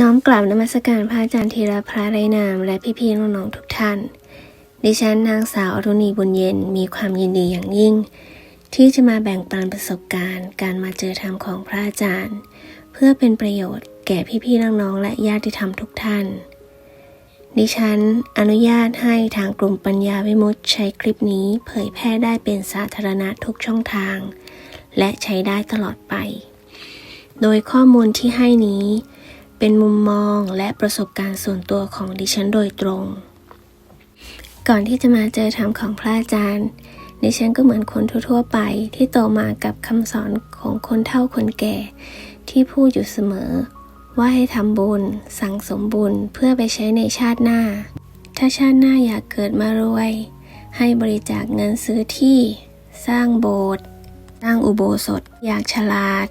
น้อมกราบนมัสการพระอาจารย์ธีรพระไรนาม และพี่ๆน้องๆทุกท่าน ดิฉันนางสาวอรุณีบุญเย็นมีความยินดีอย่างยิ่ง ที่จะมาแบ่งปันประสบการณ์ การมาเจอธรรมของพระอาจารย์ เพื่อเป็นประโยชน์แก่พี่ๆน้องๆและญาติธรรมทุกท่าน ดิฉันอนุญาตให้ทางกลุ่มปัญญาวิมุตใช้คลิปนี้เผยแพร่ได้เป็นสาธารณะทุกช่องทาง และใช้ได้ตลอดไป โดยข้อมูลที่ให้นี้ เป็นมุมมองและประสบการณ์ส่วนตัวของดิฉันโดยตรง ก่อนที่จะมาเจอธรรมของพระอาจารย์ ดิฉันก็เหมือนคนทั่วๆไปที่โตมากับคำสอนของคนเฒ่าคนแก่ ที่พูดอยู่เสมอ ว่าให้ทำบุญ สั่งสมบุญเพื่อไปใช้ในชาติหน้า ถ้าชาติหน้าอยากเกิดมารวย ให้บริจาคเงินซื้อที่ สร้างโบสถ์สร้างอุโบสถ อยากฉลาด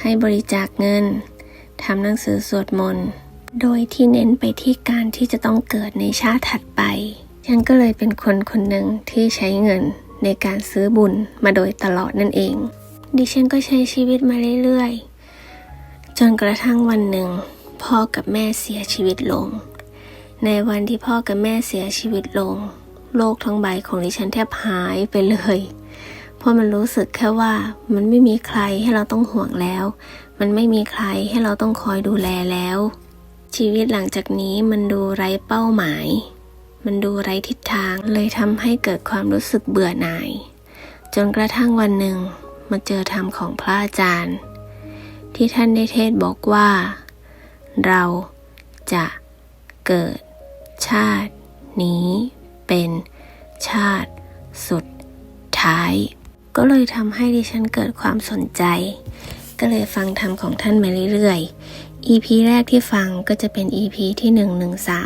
ให้บริจาคเงิน ทำหนังสือสวดมนต์ โดยที่เน้นไปที่การที่จะต้องเกิดในชาติถัดไป ฉันก็เลยเป็นคนคนหนึ่งที่ใช้เงินในการซื้อบุญมาโดยตลอดนั่นเอง ดิฉันก็ใช้ชีวิตมาเรื่อยๆ จนกระทั่งวันหนึ่ง พ่อกับแม่เสียชีวิตลง ในวันที่พ่อกับแม่เสียชีวิตลง โลกทั้งใบของดิฉันแทบหายไปเลย เพราะมันรู้สึกแค่ว่ามันไม่มีใครให้เราต้องห่วงแล้ว มันไม่มีใครให้เราต้องคอยดูแลแล้ว ชีวิตหลังจากนี้มันดูไร้เป้าหมาย มันดูไร้ทิศทางเลยทำให้เกิดความรู้สึกเบื่อหน่าย จนกระทั่งวันหนึ่งมาเจอธรรมของพระอาจารย์ ที่ท่านได้เทศบอกว่า เราจะเกิดชาตินี้เป็นชาติสุดท้าย ก็เลยทำให้ดิฉันเกิดความสนใจ ก็เลยฟังธรรมของท่านมาเรื่อยๆ EP แรกที่ฟังก็จะเป็น EP ที่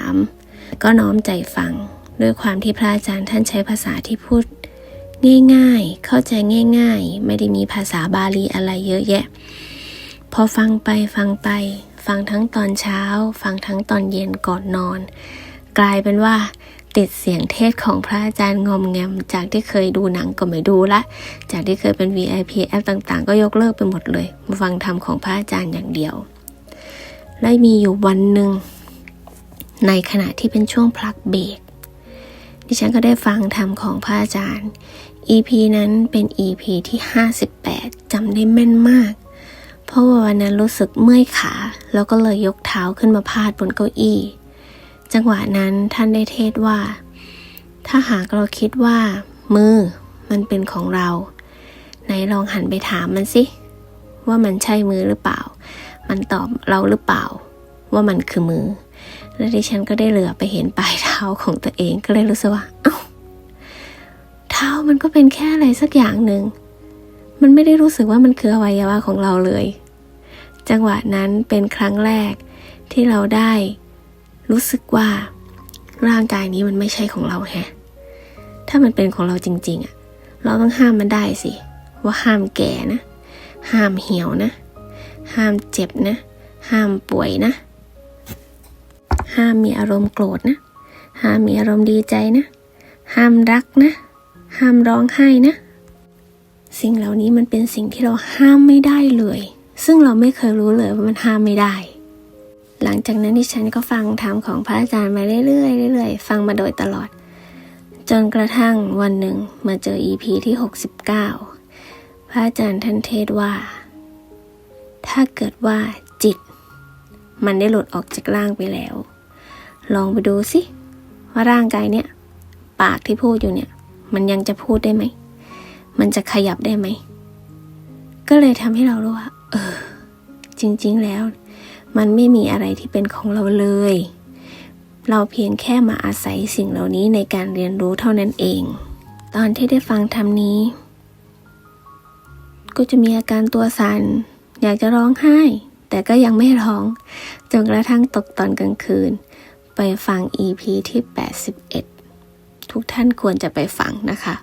113 ก็น้อมใจฟัง ด้วยความที่พระอาจารย์ท่านใช้ภาษาที่พูด ง่ายๆ เข้าใจง่าย ๆ ไม่ได้มีภาษาบาลีอะไรเยอะแยะ พอฟังไปฟังไป ฟังทั้งตอนเช้า ฟังทั้งตอนเย็นก่อนนอน กลายเป็นว่า ติดเสียงเทศของพระอาจารย์งอมแงม จากที่เคยดูหนังก็ไม่ดูละ จากที่เคยเป็น VIP แอปต่างๆ ก็ยกเลิกไปหมดเลย มาฟังธรรมของพระอาจารย์อย่างเดียว และมีอยู่วันหนึ่ง ในขณะที่เป็นช่วงพลักเบรกดิฉันก็ได้ฟังธรรมของพระอาจารย์ EP นั้นเป็น EP ที่ 58จำได้แม่นมาก เพราะว่าวันนั้นรู้สึกเมื่อยขา แล้วก็เลยยกเท้าขึ้นมาพาดบนเก้าอี้ จังหวะนั้นท่านได้เทศว่า ถ้าหากเราคิดว่า มือมันเป็นของเรา ไหนลองหันไปถามมันสิ ว่ามันใช่มือหรือเปล่า มันตอบเราหรือเปล่า ว่ามันคือมือ และดิฉันก็ได้เหลือไปเห็นปลายเท้าของตัวเองก็เลยรู้สึกว่าเอ้าเท้ามันก็เป็นแค่อะไรสักอย่างหนึ่งมันไม่ได้รู้สึกว่ามันคืออวัยวะของเราเลย จังหวะนั้นเป็นครั้งแรกที่เราได้ รู้สึกว่าร่างกายนี้มันไม่ใช่ของเราแฮะ ถ้ามันเป็นของเราจริง ๆอะเราต้องห้ามมันได้สิ ว่าห้ามแก่นะ ห้ามเหี่ยวนะ ห้ามเจ็บนะ ห้ามป่วยนะ ห้ามมีอารมณ์โกรธนะ ห้ามมีอารมณ์ดีใจนะ ห้ามรักนะ ห้ามร้องไห้นะ สิ่งเหล่านี้มันเป็นสิ่งที่เราห้ามไม่ได้เลย ซึ่งเราไม่เคยรู้เลยว่ามันห้ามไม่ได้ หลังจากนั้นที่ฉันก็ฟังธรรมของพระอาจารย์มาเรื่อยๆเรื่อยๆ ฟังมาโดยตลอด จนกระทั่งวันหนึ่งมาเจอ EP ที่ 69 พระอาจารย์ท่านเทศว่า ถ้าเกิดว่าจิต มันได้หลุดออกจากร่างไปแล้ว ลองไปดูสิว่าร่างกายเนี่ยปากที่พูดอยู่เนี่ย มันยังจะพูดได้ไหม มันจะขยับได้ไหม ก็เลยทำให้เรารู้ว่า เออ จริง ๆ แล้ว มันไม่มีอะไรที่เป็นของเราเลย เราเพียงแค่มาอาศัยสิ่งเหล่านี้ในการเรียนรู้เท่านั้นเอง ตอนที่ได้ฟังธรรมนี้ ก็จะมีอาการตัวสัน่นอยากจะร้องไห้ แต่ก็ยังไม่ร้องจนกระทั่งตกตอนกลางคืน ไปฟัง EP ที่ 81 ทุกท่านควรจะไปฟังนะคะ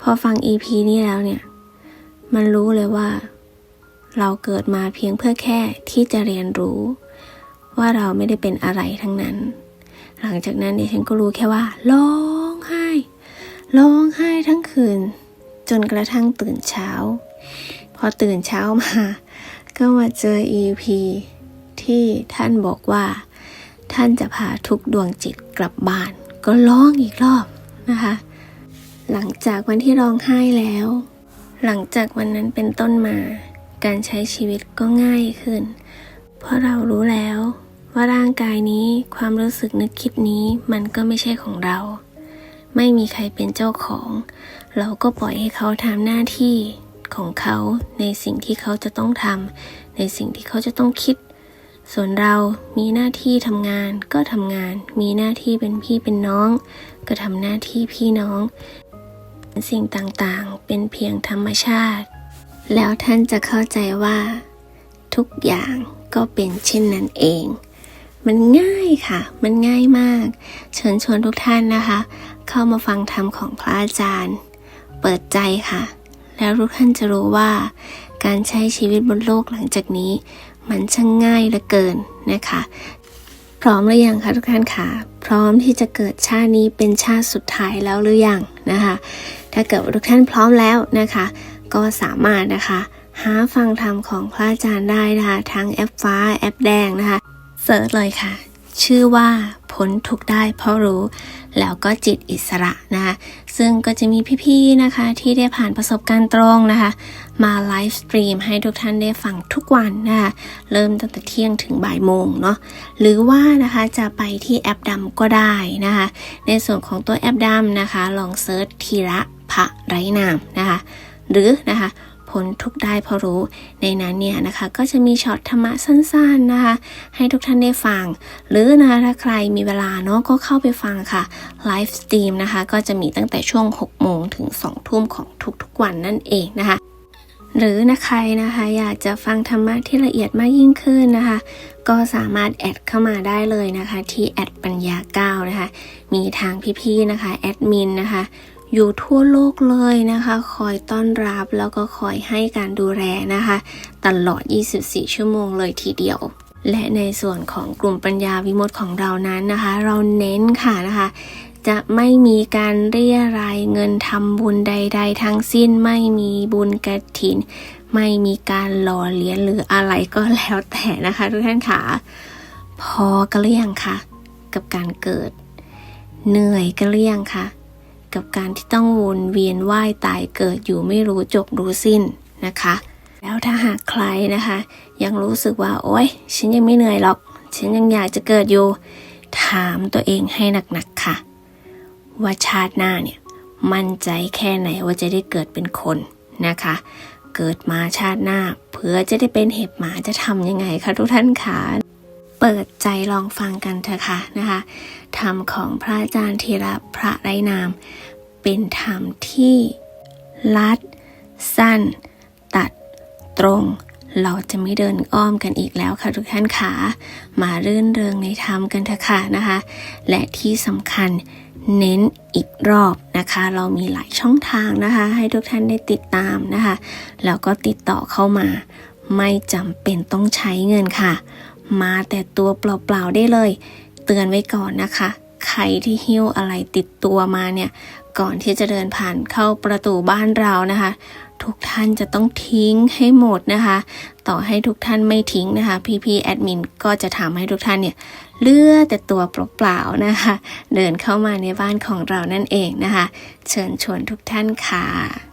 พอฟัง EP นี้แล้วเนี่ย มันรู้เลยว่า เราเกิดมาเพียงเพื่อแค่ที่จะเรียนรู้ ว่าเราไม่ได้เป็นอะไรทั้งนั้น หลังจากนั้นดิฉันก็รู้แค่ว่าร้องไห้ร้องไห้ทั้งคืน จนกระทั่งตื่นเช้า พอตื่นเช้ามา ก็มาเจอ EP ที่ที่ท่านบอกว่า ท่านจะพาทุกดวงจิตกลับบ้าน ก็ร้องอีกรอบนะคะ หลังจากวันที่ร้องไห้แล้ว หลังจากวันนั้นเป็นต้นมา การใช้ชีวิตก็ง่ายขึ้น เพราะเรารู้แล้วว่าร่างกายนี้ความรู้สึกนึกคิดนี้มันก็ไม่ใช่ของเรา ไม่มีใครเป็นเจ้าของ เราก็ปล่อยให้เขาทำหน้าที่ของเขาในสิ่งที่เขาจะต้องทำในสิ่งที่เขาจะต้องคิด ส่วนเรามีหน้าที่ทำงานก็ทำงาน มีหน้าที่เป็นพี่เป็นน้อง ก็ทำหน้าที่พี่น้อง สิ่งต่างๆ เป็นเพียงธรรมชาติ แล้วท่านจะเข้าใจว่า ทุกอย่างก็เป็นเช่นนั้นเอง มันง่ายค่ะ มันง่ายมาก เชิญชวนทุกท่านนะคะ เข้ามาฟังธรรมของพระอาจารย์ เปิดใจค่ะ แล้วทุกท่านจะรู้ว่า การใช้ชีวิตบนโลกหลังจากนี้ มันช่างง่ายเหลือเกินนะคะพร้อมหรือยังคะทุกท่านคะพร้อมที่จะเกิดชาตินี้เป็นชาติสุดท้ายแล้วหรือยังนะคะ ถ้าเกิดทุกท่านพร้อมแล้วนะคะ ก็สามารถนะคะ หาฟังธรรมของพระอาจารย์ได้นะคะ ทั้งแอปฟ้าแอปแดงนะคะเสิร์ชเลยค่ะ ชื่อว่าพ้นทุกได้เพราะรู้ แล้วก็จิตอิสระนะคะซึ่งก็จะมีพี่ๆนะคะที่ได้ผ่านประสบการณ์ตรงนะคะ มาไลฟ์สตรีมให้ทุกท่านได้ฟังทุกวันนะคะเริ่มตั้งแต่เที่ยงถึงบ่ายโมงเนาะหรือว่านะคะจะไปที่แอปดำก็ได้นะคะ ในส่วนของตัวแอปดำนะคะ ลองเซิร์ชทีระพระไร้นามนะคะ หรือนะคะพ้นทุกได้เพราะรู้ ในนั้นเนี่ยนะคะก็จะมีช็อตธรรมะสั้นๆนะคะ ให้ทุกท่านได้ฟัง หรือนะคะถ้าใครมีเวลาเนาะก็เข้าไปฟังค่ะไลฟ์สตรีมนะคะก็จะมีตั้งแต่ช่วง 6 โมงถึง 2 ทุ่มของทุกๆวันนั่นเองนะคะ หรือนะใครนะคะอยากจะฟังธรรมะที่ละเอียดมากยิ่งขึ้นนะคะ ก็สามารถแอดเข้ามาได้เลยนะคะ ที่แอดปัญญาเก้านะคะมีทางพี่ๆนะคะแอดมินนะคะ อยู่ทั่วโลกเลยนะคะ คอยต้อนรับแล้วก็คอยให้การดูแลนะคะ ตลอด 24 ชั่วโมงเลยทีเดียว และในส่วนของกลุ่มปัญญาวิมุตของเรานั้นนะคะ เราเน้นค่ะนะคะ จะไม่มีการเรียรายเงินทำบุญใด ๆ ทั้งสิ้นไม่มีบุญกระถิน ไม่มีการหล่อเลี้ยนหรืออะไรก็แล้วแต่นะคะทุกท่านค่ะพอกันหรือยังคะกับการเกิด เหนื่อยกันหรือยังคะ กับการที่ต้องวนเวียนว่ายตายเกิดอยู่ไม่รู้จบรู้สิ้นนะคะ แล้วถ้าหากใครนะคะ ยังรู้สึกว่าโอ๊ยฉันยังไม่เหนื่อยหรอก ฉันยังอยากจะเกิดอยู่ ถามตัวเองให้หนักๆค่ะ ว่าชาติหน้าเนี่ยมั่นใจแค่ไหนว่าจะได้เกิดเป็นคนนะคะ เกิดมาชาติหน้าเพื่อจะได้เป็นเห็บหมาจะทำยังไงคะทุกท่านคะ เปิดใจลองฟังกันเถอะค่ะนะคะธรรมของพระอาจารย์ธีระพระไรนาม เป็นธรรมที่ลัด สั้น ตัดตรง เราจะไม่เดินอ้อมกันอีกแล้วค่ะทุกท่านขามารื่นเริงในธรรมกันเถอะค่ะนะคะ และที่สำคัญเน้นอีกรอบนะคะ เรามีหลายช่องทางนะคะ ให้ทุกท่านได้ติดตามนะคะ แล้วก็ติดต่อเข้ามา ไม่จำเป็นต้องใช้เงินค่ะ มาแต่ตัวเปล่าๆได้เลย เตือนไว้ก่อนนะคะ ใครที่หิ้วอะไรติดตัวมาเนี่ย ก่อนที่จะเดินผ่านเข้าประตูบ้านเรานะคะ ทุกท่านจะต้องทิ้งให้หมดนะคะ ต่อให้ทุกท่านไม่ทิ้งนะคะ พี่ๆแอดมินก็จะทำให้ทุกท่านเนี่ยเลือแต่ตัวเปล่าๆนะคะ เดินเข้ามาในบ้านของเรานั่นเองนะคะ เชิญชวนทุกท่านค่ะ